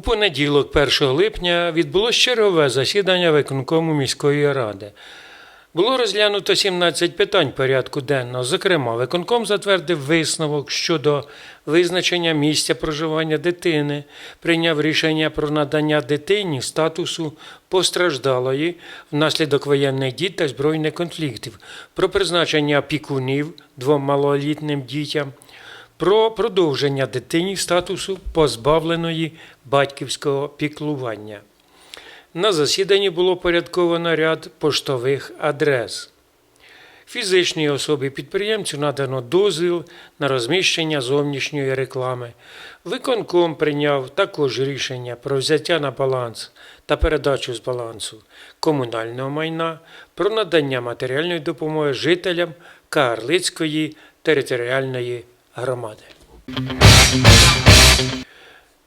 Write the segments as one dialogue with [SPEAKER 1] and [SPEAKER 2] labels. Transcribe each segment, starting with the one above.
[SPEAKER 1] У понеділок, 1 липня, відбулось чергове засідання виконкому міської ради. Було розглянуто 17 питань порядку денного. Зокрема, виконком затвердив висновок щодо визначення місця проживання дитини, прийняв рішення про надання дитині статусу постраждалої внаслідок воєнних дій та збройних конфліктів, про призначення опікунів двом малолітнім дітям, про продовження дитині статусу позбавленої батьківського піклування. На засіданні було порядковано ряд поштових адрес. Фізичній особі підприємцю надано дозвіл на розміщення зовнішньої реклами. Виконком прийняв також рішення про взяття на баланс та передачу з балансу комунального майна, про надання матеріальної допомоги жителям Кагарлицької територіальної громади.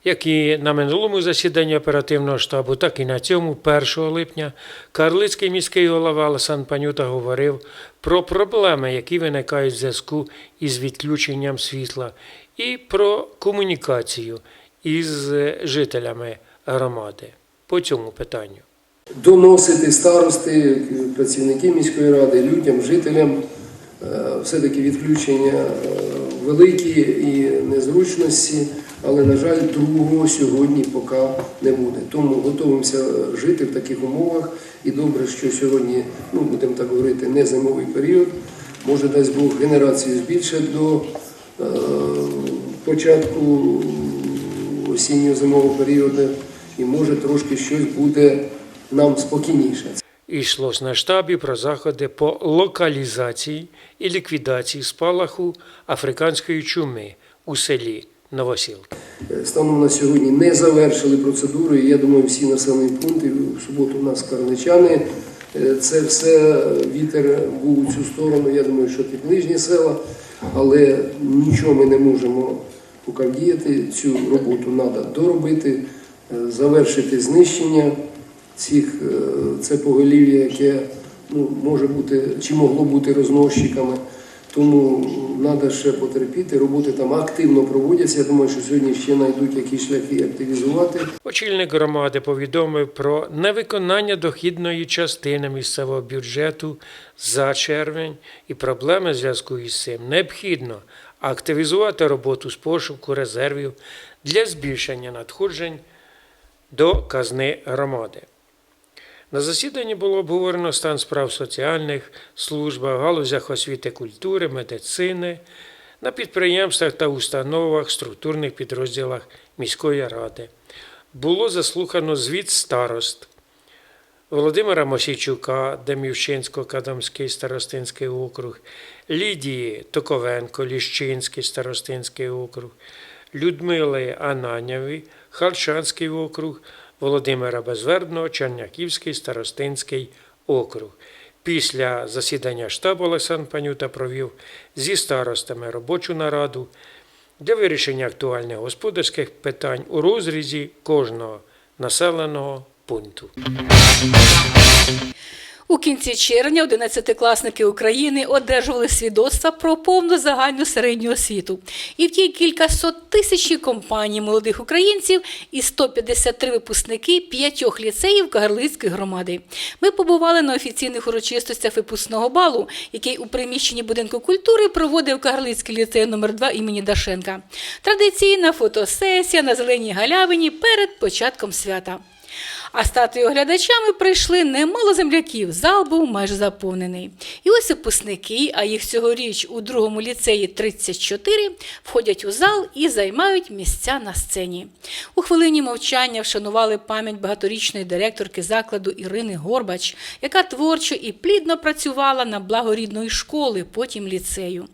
[SPEAKER 1] Як і на минулому засіданні оперативного штабу, так і на цьому, 1 липня, Карлицький міський голова Олександр Панюта говорив про проблеми, які виникають в зв'язку із відключенням світла, і про комунікацію із жителями громади по цьому питанню.
[SPEAKER 2] доносити старости, працівники міської ради, людям, жителям. Е, Все-таки відключення е, великі і незручності, але, на жаль, другого сьогодні поки не буде. Тому готуємося жити в таких умовах. І добре, що сьогодні, ну будемо так говорити, не зимовий період. Може, дасть Бог генерацію збільшить до е, початку осінньо-зимового періоду, і може трошки щось буде нам спокійніше.
[SPEAKER 1] Йшлось на штабі про заходи по локалізації і ліквідації спалаху африканської чуми у селі Новосілки.
[SPEAKER 2] Станом на сьогодні не завершили процедуру, я думаю, всі населені пункти, в суботу у нас карничани, е, це все вітер був у цю сторону, я думаю, що ті ближні села, але нічого ми не можемо поки вдіяти, цю роботу треба доробити, е, завершити знищення цих, е, це поголів'я, яке ну, може бути чи могло бути розносчиками. Тому треба ще потерпіти, роботи там активно проводяться. Я думаю, що сьогодні ще знайдуть якісь шляхи активізувати.
[SPEAKER 1] Очільник громади повідомив про невиконання дохідної частини місцевого бюджету за червень і проблеми зв'язку із цим. Необхідно активізувати роботу з пошуку резервів для збільшення надходжень до казни громади. На засіданні було обговорено стан справ соціальних службах, галузях освіти, культури, медицини, на підприємствах та установах, структурних підрозділах міської ради. Було заслухано звіт старост Володимира Мосійчука, Демівщинського, Кадамський старостинський округ, Лідії Токовенко, Ліщинський старостинський округ, Людмили Ананєві, Харчанський округ, Володимира Безвердного, Черняківський старостинський округ. Після засідання штабу Олександр Панюта провів зі старостами робочу нараду для вирішення актуальних господарських питань у розрізі кожного населеного пункту.
[SPEAKER 3] У кінці червня 11-класники України одержували свідоцтва про повну загальну середню освіту. І в тій кількасот тисячі компаній молодих українців і 153 випускники п'ятьох ліцеїв Кагарлицької громади. Ми побували на офіційних урочистостях випускного балу, який у приміщенні будинку культури проводив Кагарлицький ліцей номер 2 імені Дашенка. Традиційна фотосесія на зеленій галявині перед початком свята. А стати оглядачами прийшли немало земляків. Зал був майже заповнений. І ось випускники, а їх цьогоріч у другому ліцеї 34, входять у зал і займають місця на сцені. У хвилині мовчання вшанували пам'ять багаторічної директорки закладу Ірини Горбач, яка творчо і плідно працювала на благо рідної школи, потім ліцею.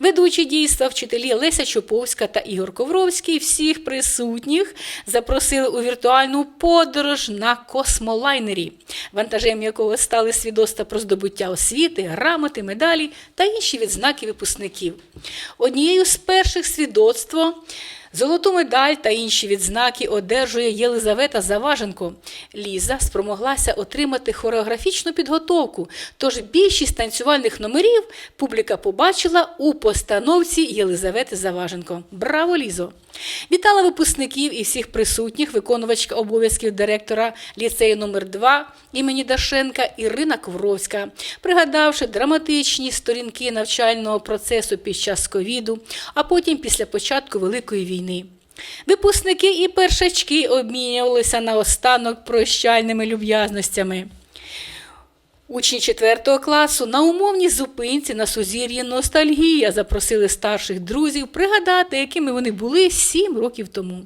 [SPEAKER 3] Ведучі дійства вчителі Леся Чоповська та Ігор Ковровський всіх присутніх запросили у віртуальну подорож на космолайнері, вантажем якого стали свідоцтва про здобуття освіти, грамоти, медалі та інші відзнаки випускників. Однією з перших свідоцтво Золоту медаль та інші відзнаки одержує Єлизавета Заваженко. Ліза спромоглася отримати хореографічну підготовку, тож більшість танцювальних номерів публіка побачила у постановці Єлизавети Заваженко. Браво, Лізо! Вітала випускників і всіх присутніх виконувачка обов'язків директора ліцею номер 2 імені Дашенка Ірина Ковровська, пригадавши драматичні сторінки навчального процесу під час ковіду, а потім після початку Великої війни. Випускники і першачки обмінювалися наостанок прощальними люб'язностями. Учні 4 класу на умовній зупинці на сузір'ї Ностальгія запросили старших друзів пригадати, якими вони були 7 років тому.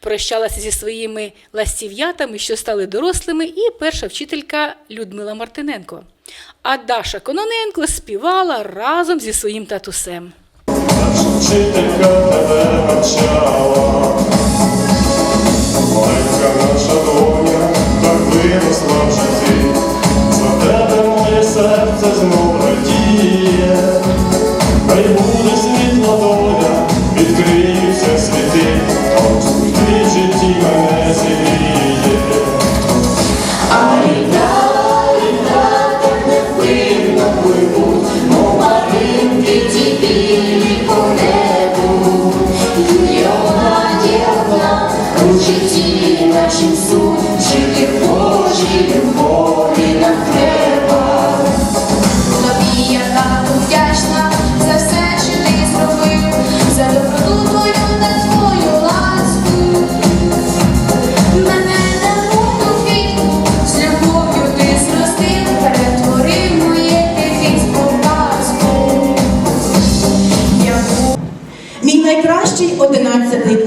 [SPEAKER 3] Прощалася зі своїми ластів'ятами, що стали дорослими, і перша вчителька Людмила Мартиненко. А Даша Кононенко співала разом зі своїм татусем.
[SPEAKER 4] Вчителька тебе навчала,
[SPEAKER 5] маринки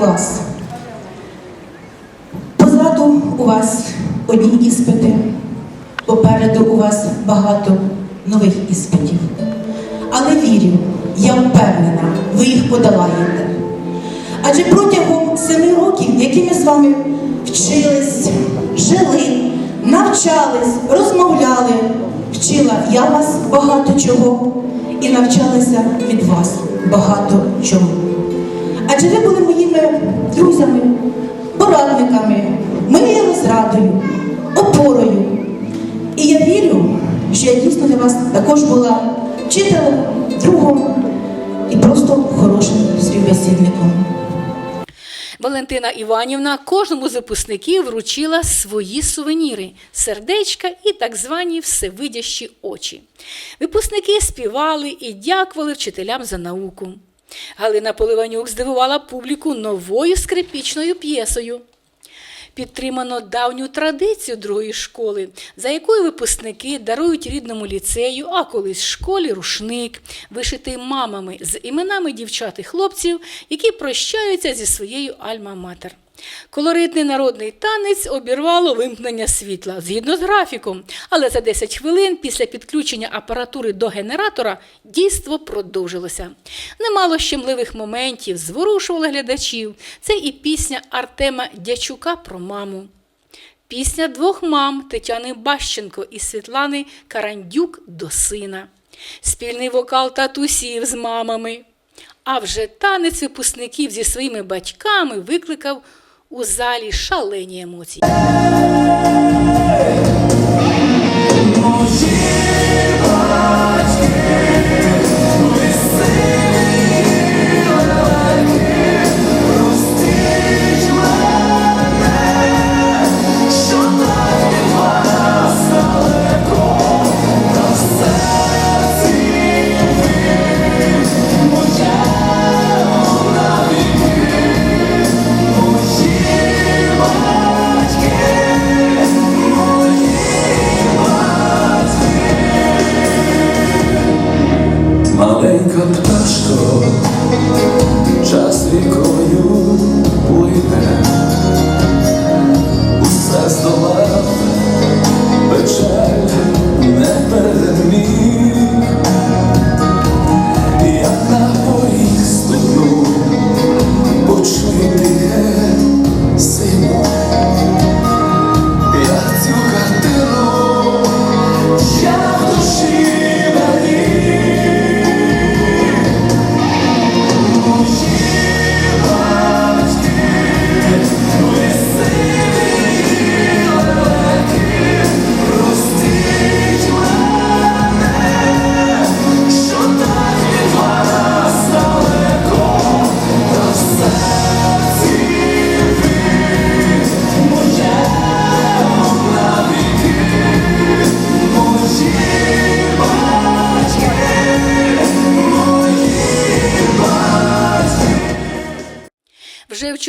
[SPEAKER 6] клас. Позаду у вас одні іспити, попереду у вас багато нових іспитів. Але вірю, я впевнена, ви їх подолаєте. Адже протягом семи років, які ми з вами вчились, жили, навчались, розмовляли, вчила я вас багато чого і навчалася від вас багато чому. Адже ви були моїми друзями, порадниками, моєю розрадою, опорою. І я вірю, що я дійсно для вас також була вчителем, другом і просто хорошим співбесідником.
[SPEAKER 3] Валентина Іванівна кожному з випускників вручила свої сувеніри, сердечка і так звані всевидящі очі. Випускники співали і дякували вчителям за науку. Галина Поливанюк здивувала публіку новою скрипічною п'єсою. Підтримано давню традицію другої школи, за якою випускники дарують рідному ліцею, а колись школі рушник, вишитий мамами з іменами дівчат і хлопців, які прощаються зі своєю альма-матер. Колоритний народний танець обірвало вимкнення світла згідно з графіком, але за 10 хвилин після підключення апаратури до генератора дійство продовжилося. Немало щемливих моментів зворушували глядачів. Це і пісня Артема Дячука про маму. Пісня двох мам Тетяни Бащенко і Світлани Карандюк до сина. Спільний вокал татусів з мамами. А вже танець випускників зі своїми батьками викликав у залі шалені емоції.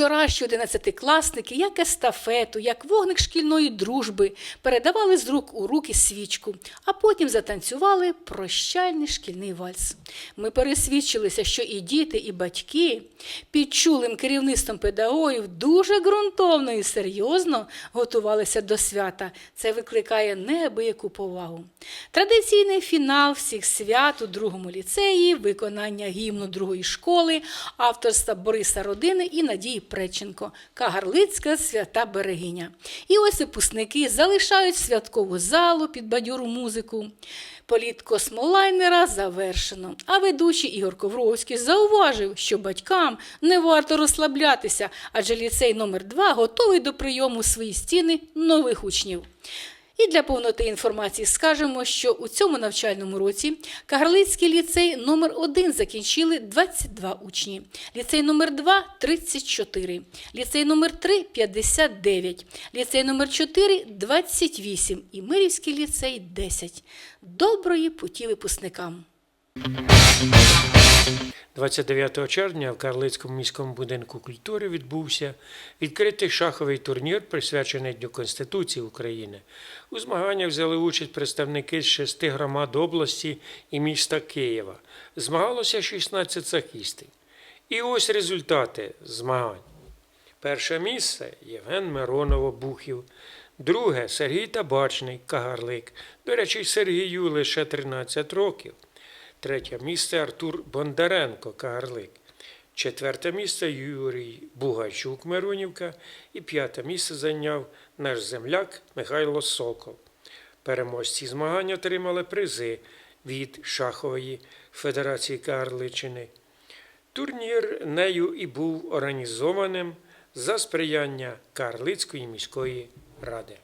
[SPEAKER 3] Вчорашні одинадцятикласники, як естафету, як вогник шкільної дружби, передавали з рук у руки свічку, а потім затанцювали прощальний шкільний вальс. Ми пересвідчилися, що і діти, і батьки під чулим керівництвом педагогів дуже ґрунтовно і серйозно готувалися до свята. Це викликає неабияку повагу. Традиційний фінал всіх свят у другому ліцеї, виконання гімну другої школи, авторства Бориса Родини і Надії Преченко, Кагарлицька свята берегиня. І ось випускники залишають святкову залу під бадьору музику. Політ космолайнера завершено. А ведучий Ігор Ковровський зауважив, що батькам не варто розслаблятися, адже ліцей номер 2 готовий до прийому свої стіни нових учнів. І для повноти інформації скажемо, що у цьому навчальному році Кагарлицький ліцей номер 1 закінчили 22 учні, ліцей номер 2 – 34, ліцей номер 3 – 59, ліцей номер 4 – 28 і Мирівський ліцей – 10. Доброї путі випускникам!
[SPEAKER 1] 29 червня в Карлицькому міському будинку культури відбувся відкритий шаховий турнір, присвячений Дню Конституції України. У змаганнях взяли участь представники з шести громад області і міста Києва. Змагалося 16 шахістів. І ось результати змагань. Перше місце Євген Миронов Обухів. Друге Сергій Табачний Кагарлик. До речі, Сергію лише 13 років. Третє місце Артур Бондаренко Кагарлик. Четверте місце Юрій Бугайчук Миронівка. І п'яте місце зайняв наш земляк Михайло Сокол. Переможці змагань отримали призи від Шахової Федерації Кагарличини. Турнір нею і був організованим за сприяння Карлицької міської ради.